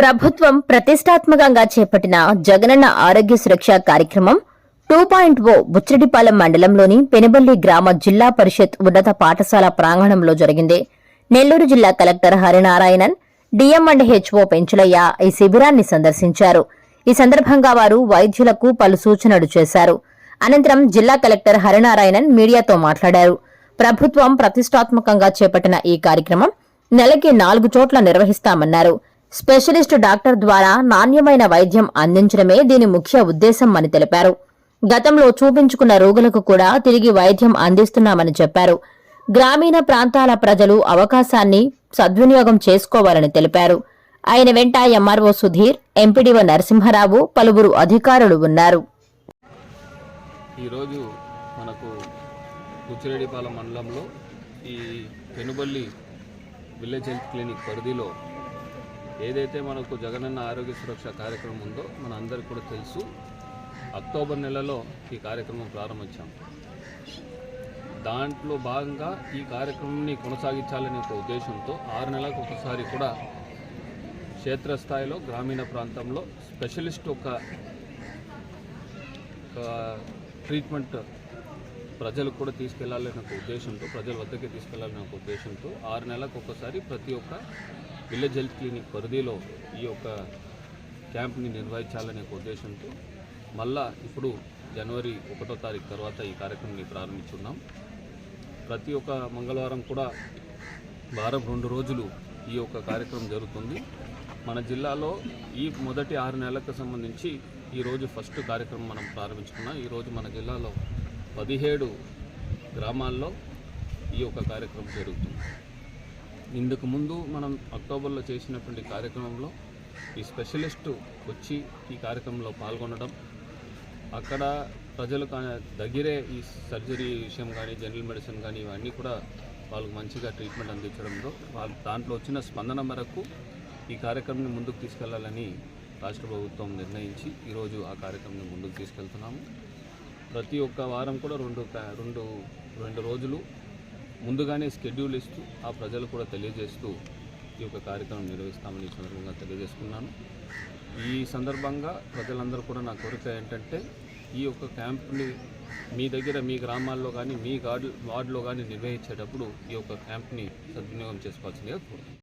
ప్రభుత్వం ప్రతిష్టాత్మకంగా చేపట్టిన జగనన్న ఆరోగ్య సురక్ష కార్యక్రమం టూ పాయింట్ ఓ బుచ్చడిపాలెం మండలంలోని పెనుబల్లి గ్రామ జిల్లా పరిషత్ ఉన్నత పాఠశాల ప్రాంగణంలో జరిగింది. నెల్లూరు జిల్లా collector Harinarayanan DM and HO Penchulaiah ఈ శిబిరాన్ని సందర్శించారు. ఈ సందర్భంగా వారు వైద్యులకు పలు సూచనలు చేశారు. అనంతరం జిల్లా కలెక్టర్ హరినారాయణన్ మీడియాతో మాట్లాడారు. ప్రభుత్వం ప్రతిష్టాత్మకంగా చేపట్టిన ఈ కార్యక్రమం నెలకి నాలుగు చోట్ల నిర్వహిస్తామన్నారు. స్పెషలిస్టు డాక్టర్ ద్వారా నాణ్యమైన వైద్యం అందించడమే దీని ముఖ్య ఉద్దేశం అని తెలిపారు. గతంలో చూపించుకున్న రోగులకు కూడా తిరిగి వైద్యం అందిస్తున్నామని చెప్పారు. గ్రామీణ ప్రాంతాల ప్రజలు అవకాశాన్ని సద్వినియోగం చేసుకోవాలని తెలిపారు. ఆయన వెంట ఎంఆర్ఓ సుధీర్ ఎంపీడీఓ నరసింహరావు పలువురు అధికారులు ఉన్నారు. ఈరోజు మనకు కుచ్చిరెడ్డిపాలెం మండలంలో ఈ పెనుబల్లి విలేజ్ హెల్త్ క్లినిక్ పరిధిలో ఏదైతే మనకు జగనన్న ఆరోగ్య సురక్ష కార్యక్రమం ఉందో మన అందరికి కూడా తెలుసు అక్టోబర్ నెలలో ఈ కార్యక్రమం ప్రారంభించాం. దాంట్లో భాగంగా ఈ కార్యక్రమాన్ని కొనసాగించాలనే ఒక ఉద్దేశంతో ఆరు నెలలకు ఒకసారి కూడా క్షేత్రస్థాయిలో గ్రామీణ ప్రాంతంలో స్పెషలిస్ట్ ఒక ఒక ట్రీట్మెంట్ ప్రజలకు కూడా తీసుకెళ్ళాలనే ఒక ఉద్దేశంతో ప్రజల వద్దకే తీసుకెళ్ళాలనే ఒక ఉద్దేశంతో ఆరు నెలలకు ఒకసారి ప్రతి ఒక్క విలేజ్ హెల్త్ క్లినిక్ పరిధిలో ఈ యొక్క క్యాంప్ని నిర్వహించాలనే ఒక ఉద్దేశంతో మళ్ళా ఇప్పుడు జనవరి ఒకటో తారీఖు తర్వాత ఈ కార్యక్రమాన్ని ప్రారంభించున్నాం. ప్రతి ఒక్క మంగళవారం కూడా వారం రెండు రోజులు ఈ యొక్క కార్యక్రమం జరుగుతుంది. మన జిల్లాలో ఈ మొదటి ఆరు నెలలకు సంబంధించి ఈరోజు ఫస్ట్ కార్యక్రమం మనం ప్రారంభించుకున్నాం. ఈరోజు మన జిల్లాలో పదిహేడు గ్రామాల్లో ఈ యొక్క కార్యక్రమం జరుగుతుంది. ఇందుకు ముందు మనం అక్టోబర్లో చేసినటువంటి కార్యక్రమంలో ఈ స్పెషలిస్టు వచ్చి ఈ కార్యక్రమంలో పాల్గొనడం అక్కడ ప్రజలు దగ్గరే ఈ సర్జరీ విషయం కానీ జనరల్ మెడిసిన్ కానీ ఇవన్నీ కూడా వాళ్ళకు మంచిగా ట్రీట్మెంట్ అందించడంలో వాళ్ళు దాంట్లో వచ్చిన స్పందన మేరకు ఈ కార్యక్రమాన్ని ముందుకు తీసుకెళ్ళాలని రాష్ట్ర ప్రభుత్వం నిర్ణయించి ఈరోజు ఆ కార్యక్రమాన్ని ముందుకు తీసుకెళ్తున్నాము. ప్రతి ఒక్క వారం కూడా రెండు రెండు రెండు రోజులు ముందుగానే స్కెడ్యూల్ ఇస్తూ ఆ ప్రజలు కూడా తెలియజేస్తూ ఈ యొక్క కార్యక్రమం నిర్వహిస్తామని ఈ సందర్భంగా తెలియజేసుకున్నాను. ఈ సందర్భంగా ప్రజలందరూ కూడా నా కోరిక ఏంటంటే ఈ యొక్క క్యాంప్ని మీ దగ్గర మీ గ్రామాల్లో కానీ మీ గార్డు వార్డులో కానీ నిర్వహించేటప్పుడు ఈ యొక్క క్యాంప్ని సద్వినియోగం చేసుకోవాల్సిందిగా కోరుతున్నాను.